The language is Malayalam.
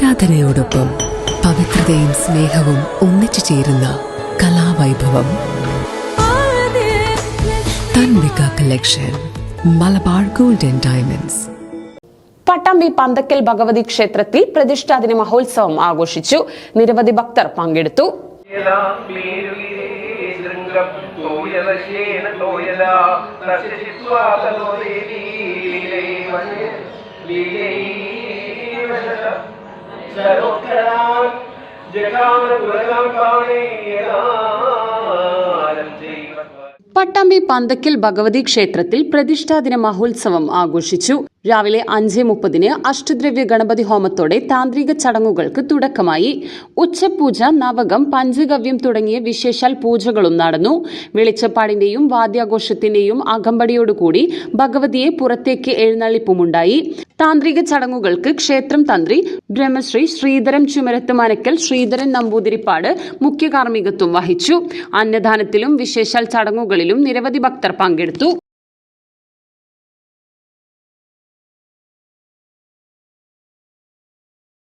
ആരാധനയോടൊപ്പം പവിത്രതയും സ്നേഹവും ഒന്നിച്ചു ചേരുന്ന കലാവൈഭവം. Tanvika collection Malabar golden diamonds. Pattambi Panthakkal Bhagavathi ക്ഷേത്രത്തിൽ പ്രതിഷ്ഠാ ദിന മഹോത്സവം ആഘോഷിച്ചു. നിരവധി ഭക്തർ പങ്കെടുത്തു. ചെയ്വ പട്ടാമ്പി പന്തക്കൽ ഭഗവതി ക്ഷേത്രത്തിൽ പ്രതിഷ്ഠാദിന മഹോത്സവം ആഘോഷിച്ചു. രാവിലെ അഞ്ച് മുപ്പതിന് അഷ്ടദ്രവ്യ ഗണപതി ഹോമത്തോടെ താന്ത്രിക ചടങ്ങുകൾക്ക് തുടക്കമായി. ഉച്ചപൂജ നവകം പഞ്ചഗവ്യം തുടങ്ങിയ വിശേഷാൽ പൂജകളും നടന്നു. വെളിച്ചപ്പാടിന്റെയും വാദ്യാഘോഷത്തിന്റെയും അകമ്പടിയോടുകൂടി ഭഗവതിയെ പുറത്തേക്ക് എഴുന്നള്ളിപ്പുമുണ്ടായി. താന്ത്രിക ചടങ്ങുകൾക്ക് ക്ഷേത്രം തന്ത്രി ബ്രഹ്മശ്രീ ശ്രീധരം ചുമരത്ത് മനക്കൽ ശ്രീധരൻ നമ്പൂതിരിപ്പാട് മുഖ്യ കാർമ്മികത്വം വഹിച്ചു. അന്നദാനത്തിലും വിശേഷാൽ ചടങ്ങുകളിലും നിരവധി ഭക്തർ പങ്കെടുത്തു.